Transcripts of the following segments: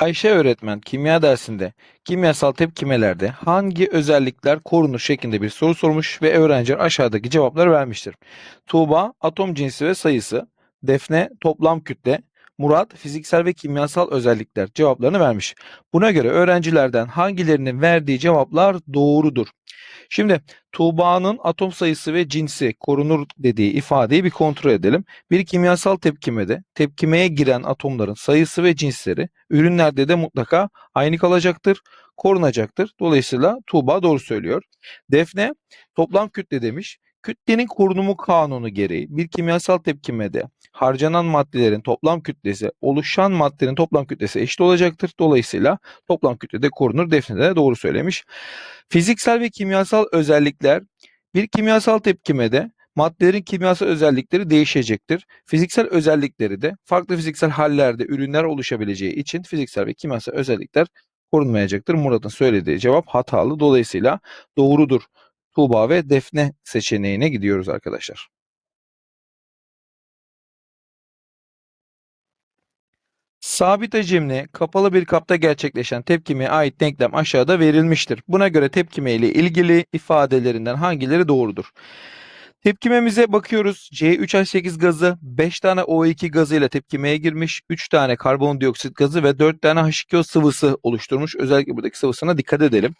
Ayşe öğretmen kimya dersinde kimyasal tepkimelerde hangi özellikler korunur şeklinde bir soru sormuş ve öğrenciler aşağıdaki cevapları vermiştir. Tuğba atom cinsi ve sayısı, Defne toplam kütle, Murat fiziksel ve kimyasal özellikler cevaplarını vermiş. Buna göre öğrencilerden hangilerinin verdiği cevaplar doğrudur? Şimdi Tuğba'nın atom sayısı ve cinsi korunur dediği ifadeyi bir kontrol edelim. Bir kimyasal tepkimede tepkimeye giren atomların sayısı ve cinsleri ürünlerde de mutlaka aynı kalacaktır, korunacaktır. Dolayısıyla Tuğba doğru söylüyor. Defne toplam kütle demiş. Kütlenin korunumu kanunu gereği bir kimyasal tepkimede harcanan maddelerin toplam kütlesi oluşan maddenin toplam kütlesi eşit olacaktır. Dolayısıyla toplam kütle de korunur. Defne de doğru söylemiş. Fiziksel ve kimyasal özellikler bir kimyasal tepkimede maddelerin kimyasal özellikleri değişecektir. Fiziksel özellikleri de farklı fiziksel hallerde ürünler oluşabileceği için fiziksel ve kimyasal özellikler korunmayacaktır. Murat'ın söylediği cevap hatalı. Dolayısıyla doğrudur. Tuğba ve Defne seçeneğine gidiyoruz arkadaşlar. Sabit hacimli kapalı bir kapta gerçekleşen tepkimeye ait denklem aşağıda verilmiştir. Buna göre tepkime ile ilgili ifadelerinden hangileri doğrudur? Tepkimemize bakıyoruz. C3H8 gazı 5 tane O2 gazı ile tepkimeye girmiş. 3 tane karbondioksit gazı ve 4 tane H2O sıvısı oluşturmuş. Özellikle buradaki sıvısına dikkat edelim.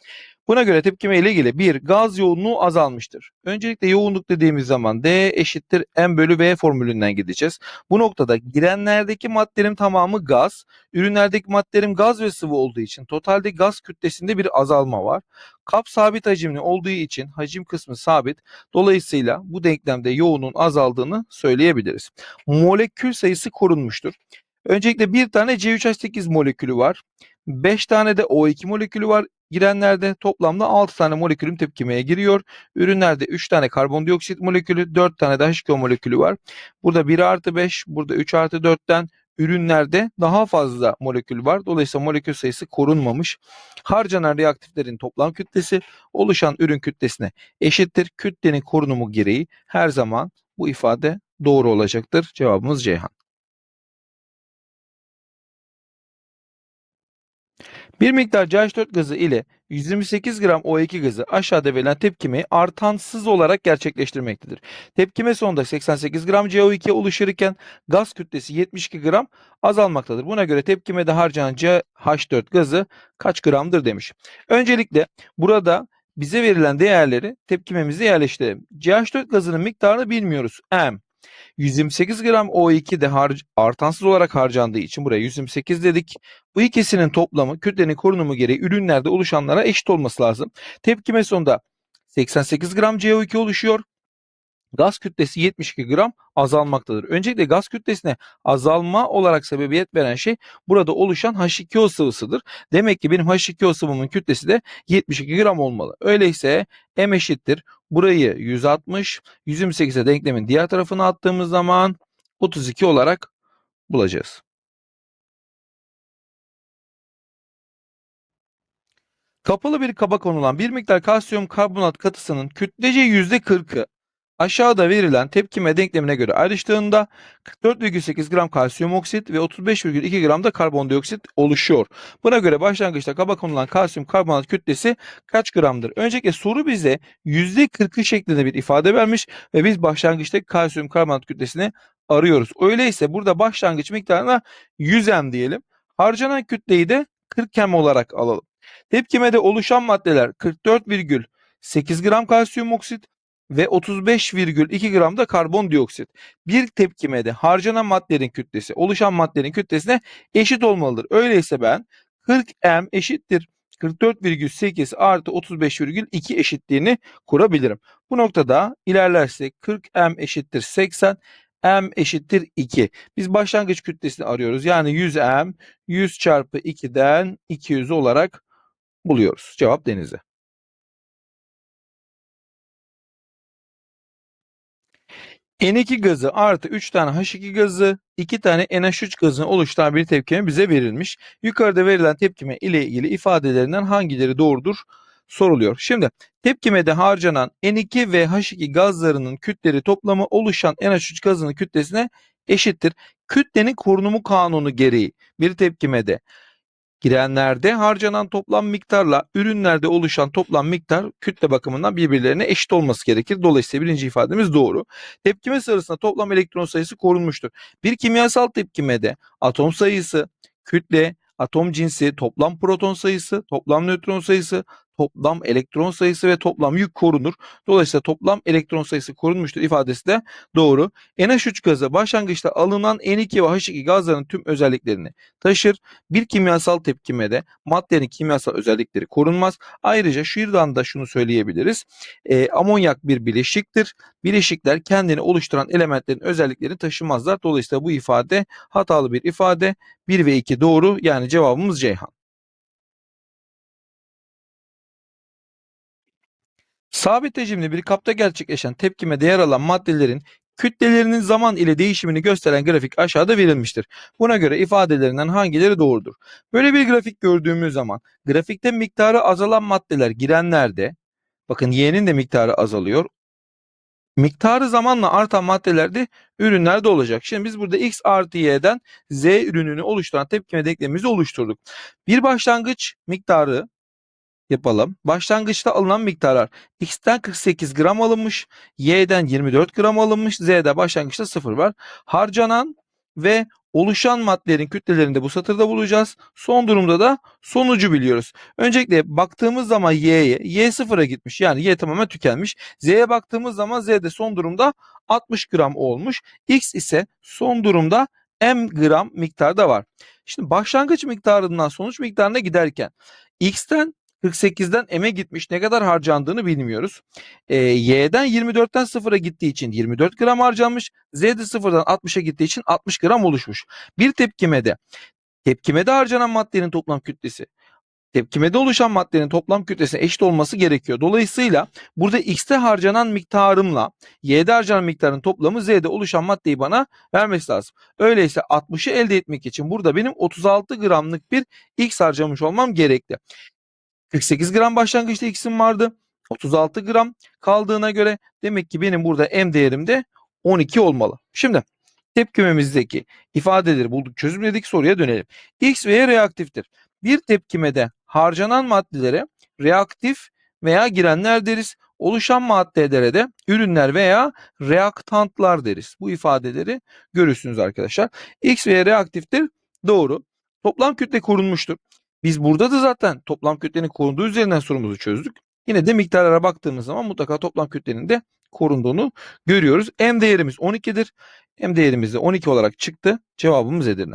Buna göre tepkime ile ilgili bir gaz yoğunluğu azalmıştır. Öncelikle yoğunluk dediğimiz zaman D eşittir M bölü V formülünden gideceğiz. Bu noktada girenlerdeki maddelerin tamamı gaz, ürünlerdeki maddelerin gaz ve sıvı olduğu için totalde gaz kütlesinde bir azalma var. Kap sabit hacimli olduğu için hacim kısmı sabit. Dolayısıyla bu denklemde yoğunluğun azaldığını söyleyebiliriz. Molekül sayısı korunmuştur. Öncelikle bir tane C3H8 molekülü var. 5 tane de O2 molekülü var. Girenlerde toplamda 6 tane molekülüm tepkimeye giriyor. Ürünlerde 3 tane karbondioksit molekülü, 4 tane de H2O molekülü var. Burada 1 artı 5, burada 3 artı 4'ten ürünlerde daha fazla molekül var. Dolayısıyla molekül sayısı korunmamış. Harcanan reaktiflerin toplam kütlesi oluşan ürün kütlesine eşittir. Kütlenin korunumu gereği her zaman bu ifade doğru olacaktır. Cevabımız Ceyhan. Bir miktar CH4 gazı ile 128 gram O2 gazı aşağıda verilen tepkimeyi artansız olarak gerçekleştirmektedir. Tepkime sonunda 88 gram CO2 oluşurken gaz kütlesi 72 gram azalmaktadır. Buna göre tepkimede harcanan CH4 gazı kaç gramdır demiş. Öncelikle burada bize verilen değerleri tepkimemize yerleştirelim. CH4 gazının miktarını bilmiyoruz. M 128 gram O2 de har artansız olarak harcandığı için buraya 128 dedik. Bu ikisinin toplamı kütlenin korunumu gereği ürünlerde oluşanlara eşit olması lazım. Tepkime sonunda 88 gram CO2 oluşuyor. Gaz kütlesi 72 gram azalmaktadır. Öncelikle gaz kütlesine azalma olarak sebebiyet veren şey burada oluşan H2O sıvısıdır. Demek ki benim H2O sıvımın kütlesi de 72 gram olmalı. Öyleyse M eşittir. Burayı 160, 128'e denklemin diğer tarafına attığımız zaman 32 olarak bulacağız. Kapalı bir kaba konulan bir miktar kalsiyum karbonat katısının kütlece %40'ı aşağıda verilen tepkime denklemine göre ayrıştığında 44,8 gram kalsiyum oksit ve 35,2 gram da karbondioksit oluşuyor. Buna göre başlangıçta kaba konulan kalsiyum karbonat kütlesi kaç gramdır? Öncelikle soru bize %40'ı şeklinde bir ifade vermiş ve biz başlangıçta kalsiyum karbonat kütlesini arıyoruz. Öyleyse burada başlangıç miktarına 100 m diyelim. Harcanan kütleyi de 40 m olarak alalım. Tepkimede oluşan maddeler 44,8 gram kalsiyum oksit ve 35,2 gram da karbondioksit. Bir tepkimede harcanan maddelerin kütlesi oluşan maddelerin kütlesine eşit olmalıdır. Öyleyse ben 40 m eşittir 44,8 artı 35,2 eşitliğini kurabilirim. Bu noktada ilerlersek 40 m eşittir 80 m eşittir 2. Biz başlangıç kütlesini arıyoruz. Yani 100 m 100 çarpı 2'den 200 olarak buluyoruz. Cevap Denizli. N2 gazı artı 3 tane H2 gazı, 2 tane NH3 gazını oluşturan bir tepkime bize verilmiş. Yukarıda verilen tepkime ile ilgili ifadelerinden hangileri doğrudur soruluyor. Şimdi tepkimede harcanan N2 ve H2 gazlarının kütleri toplamı oluşan NH3 gazının kütlesine eşittir. Kütlenin korunumu kanunu gereği bir tepkimede girenlerde harcanan toplam miktarla ürünlerde oluşan toplam miktar kütle bakımından birbirlerine eşit olması gerekir. Dolayısıyla birinci ifademiz doğru. Tepkime sırasında toplam elektron sayısı korunmuştur. Bir kimyasal tepkimede atom sayısı, kütle, atom cinsi, toplam proton sayısı, toplam nötron sayısı, toplam elektron sayısı ve toplam yük korunur. Dolayısıyla toplam elektron sayısı korunmuştur ifadesi de doğru. NH3 gazı başlangıçta alınan N2 ve H2 gazların tüm özelliklerini taşır. Bir kimyasal tepkimede maddenin kimyasal özellikleri korunmaz. Ayrıca şuradan da şunu söyleyebiliriz. E, amonyak bir bileşiktir. Bileşikler kendini oluşturan elementlerin özelliklerini taşımazlar. Dolayısıyla bu ifade hatalı bir ifade. 1 ve 2 doğru yani cevabımız Ceyhan. Sabit hacimli bir kapta gerçekleşen tepkime yer alan maddelerin kütlelerinin zaman ile değişimini gösteren grafik aşağıda verilmiştir. Buna göre ifadelerinden hangileri doğrudur? Böyle bir grafik gördüğümüz zaman grafikte miktarı azalan maddeler girenlerde bakın y'nin de miktarı azalıyor. Miktarı zamanla artan maddelerde ürünlerde olacak. Şimdi biz burada x artı y'den z ürününü oluşturan tepkime denklemimizi oluşturduk. Bir başlangıç miktarı yapalım. Başlangıçta alınan miktarlar x'ten 48 gram alınmış, y'den 24 gram alınmış, z'de başlangıçta 0 var. Harcanan ve oluşan maddelerin kütlelerini de bu satırda bulacağız. Son durumda da sonucu biliyoruz. Öncelikle baktığımız zaman y'ye, y sıfıra gitmiş. Yani y tamamen tükenmiş. Z'ye baktığımız zaman z'de son durumda 60 gram olmuş. X ise son durumda m gram miktarda var. Şimdi başlangıç miktarından sonuç miktarına giderken x'ten 48'den m'e gitmiş. Ne kadar harcandığını bilmiyoruz. E, y'den 24'ten 0'a gittiği için 24 gram harcanmış. Z'de 0'dan 60'a gittiği için 60 gram oluşmuş. Bir tepkimede tepkimede harcanan maddenin toplam kütlesi tepkimede oluşan maddenin toplam kütlesine eşit olması gerekiyor. Dolayısıyla burada x'te harcanan miktarımla y'de harcanan miktarın toplamı z'de oluşan maddeyi bana vermesi lazım. Öyleyse 60'ı elde etmek için burada benim 36 gramlık bir x harcamış olmam gerekli. 48 gram başlangıçta x'im vardı. 36 gram kaldığına göre demek ki benim burada m değerim de 12 olmalı. Şimdi tepkimemizdeki ifadeleri bulduk çözümledik soruya dönelim. X ve Y reaktiftir. Bir tepkimede harcanan maddelere reaktif veya girenler deriz. Oluşan maddelere de ürünler veya reaktantlar deriz. Bu ifadeleri görürsünüz arkadaşlar. X ve Y reaktiftir. Doğru. Toplam kütle korunmuştur. Biz burada da zaten toplam kütlenin korunduğu üzerinden sorumuzu çözdük. Yine de miktarlara baktığımız zaman mutlaka toplam kütlenin de korunduğunu görüyoruz. M değerimiz 12'dir. M değerimiz de 12 olarak çıktı. Cevabımız Edirne.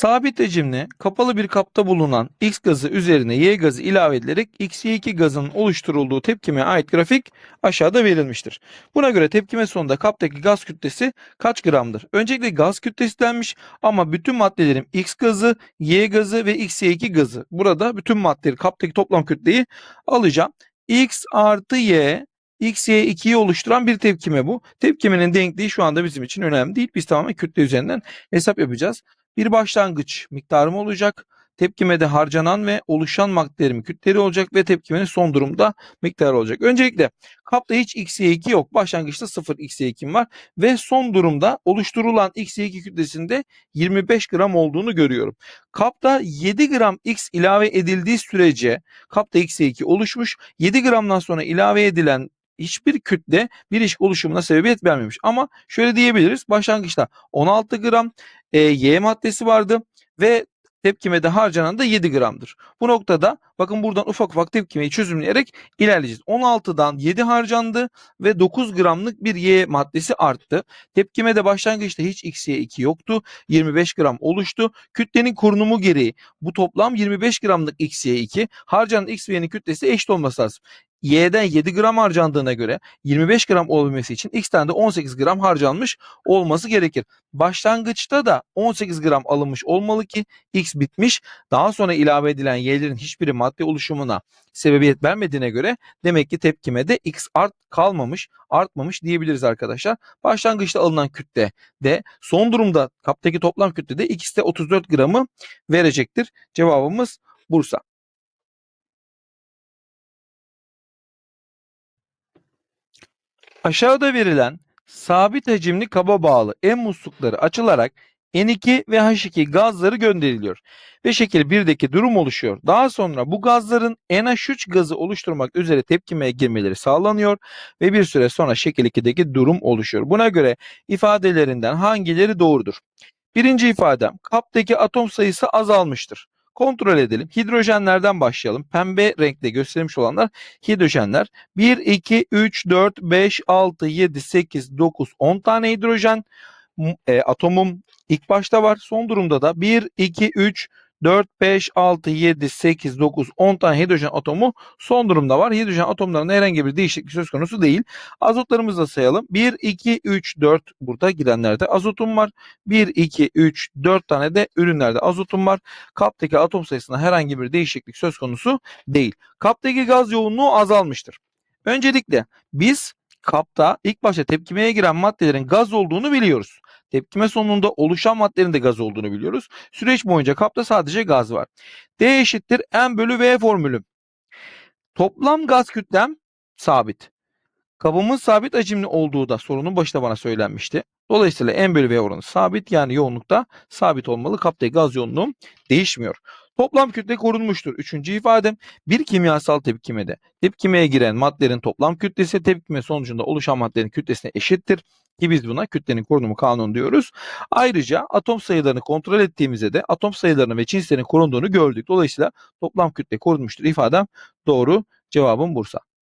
Sabit hacimli kapalı bir kapta bulunan X gazı üzerine Y gazı ilave edilerek XY2 gazının oluşturulduğu tepkime ait grafik aşağıda verilmiştir. Buna göre tepkime sonunda kaptaki gaz kütlesi kaç gramdır? Öncelikle gaz kütlesi denmiş ama bütün maddelerin X gazı, Y gazı ve XY2 gazı. Burada bütün maddeleri kaptaki toplam kütleyi alacağım. X artı Y XY2'yi oluşturan bir tepkime bu. Tepkimenin denkliği şu anda bizim için önemli değil. Biz tamamen kütle üzerinden hesap yapacağız bir başlangıç miktarım olacak. Tepkimede harcanan ve oluşan maddelerin kütleri olacak ve tepkimenin son durumda miktarı olacak. Öncelikle kapta hiç XY2 yok. Başlangıçta 0 XY2 var ve son durumda oluşturulan XY2 kütlesinde 25 gram olduğunu görüyorum. Kapta 7 gram X ilave edildiği sürece kapta XY2 oluşmuş. 7 gramdan sonra ilave edilen hiçbir kütle bir ilişki oluşumuna sebebiyet vermemiş. Ama şöyle diyebiliriz. Başlangıçta 16 gram e, Y maddesi vardı ve tepkimede harcanan da 7 gramdır. Bu noktada bakın buradan ufak ufak tepkimeyi çözümleyerek ilerleyeceğiz. 16'dan 7 harcandı ve 9 gramlık bir Y maddesi arttı. Tepkimede başlangıçta hiç XY2 yoktu. 25 gram oluştu. Kütlenin korunumu gereği bu toplam 25 gramlık XY2 harcanan X ve Y'nin kütlesi eşit olması lazım. Y'den 7 gram harcandığına göre 25 gram olabilmesi için X'ten de 18 gram harcanmış olması gerekir. Başlangıçta da 18 gram alınmış olmalı ki X bitmiş. Daha sonra ilave edilen Y'lerin hiçbiri madde oluşumuna sebebiyet vermediğine göre demek ki tepkimede X art kalmamış, artmamış diyebiliriz arkadaşlar. Başlangıçta alınan kütle de son durumda kaptaki toplam kütle de X'te 34 gramı verecektir. Cevabımız Bursa. Aşağıda verilen Sabit hacimli kaba bağlı M muslukları açılarak N2 ve H2 gazları gönderiliyor ve şekil 1'deki durum oluşuyor. Daha sonra bu gazların NH3 gazı oluşturmak üzere tepkimeye girmeleri sağlanıyor ve bir süre sonra şekil 2'deki durum oluşuyor. Buna göre ifadelerinden hangileri doğrudur? Birinci ifadem kaptaki atom sayısı azalmıştır. Kontrol edelim. Hidrojenlerden başlayalım. Pembe renkte gösterilmiş olanlar hidrojenler. 1, 2, 3, 4, 5, 6, 7, 8, 9, 10 tane hidrojen e, atomum ilk başta var. Son durumda da 1, 2, 3, 4, 5, 6, 7, 8, 9, 10 tane hidrojen atomu son durumda var. Hidrojen atomlarında herhangi bir değişiklik söz konusu değil. Azotlarımızı da sayalım. 1, 2, 3, 4 burada girenlerde azotum var. 1, 2, 3, 4 tane de ürünlerde azotum var. Kaptaki atom sayısında herhangi bir değişiklik söz konusu değil. Kaptaki gaz yoğunluğu azalmıştır. Öncelikle biz kapta ilk başta tepkimeye giren maddelerin gaz olduğunu biliyoruz. Tepkime sonunda oluşan maddelerin de gaz olduğunu biliyoruz. Süreç boyunca kapta sadece gaz var. D eşittir M bölü V formülü. Toplam gaz kütlem sabit. Kabımın sabit hacimli olduğu da sorunun başında bana söylenmişti. Dolayısıyla M bölü V oranı sabit yani yoğunlukta sabit olmalı. Kaptaki gaz yoğunluğum değişmiyor. Toplam kütle korunmuştur. Üçüncü ifadem bir kimyasal tepkimede tepkimeye giren maddelerin toplam kütlesi tepkime sonucunda oluşan maddelerin kütlesine eşittir. Ki biz buna kütlenin korunumu kanunu diyoruz. Ayrıca atom sayılarını kontrol ettiğimizde de atom sayılarının ve cinslerin korunduğunu gördük. Dolayısıyla toplam kütle korunmuştur ifadem doğru. Cevabım Bursa.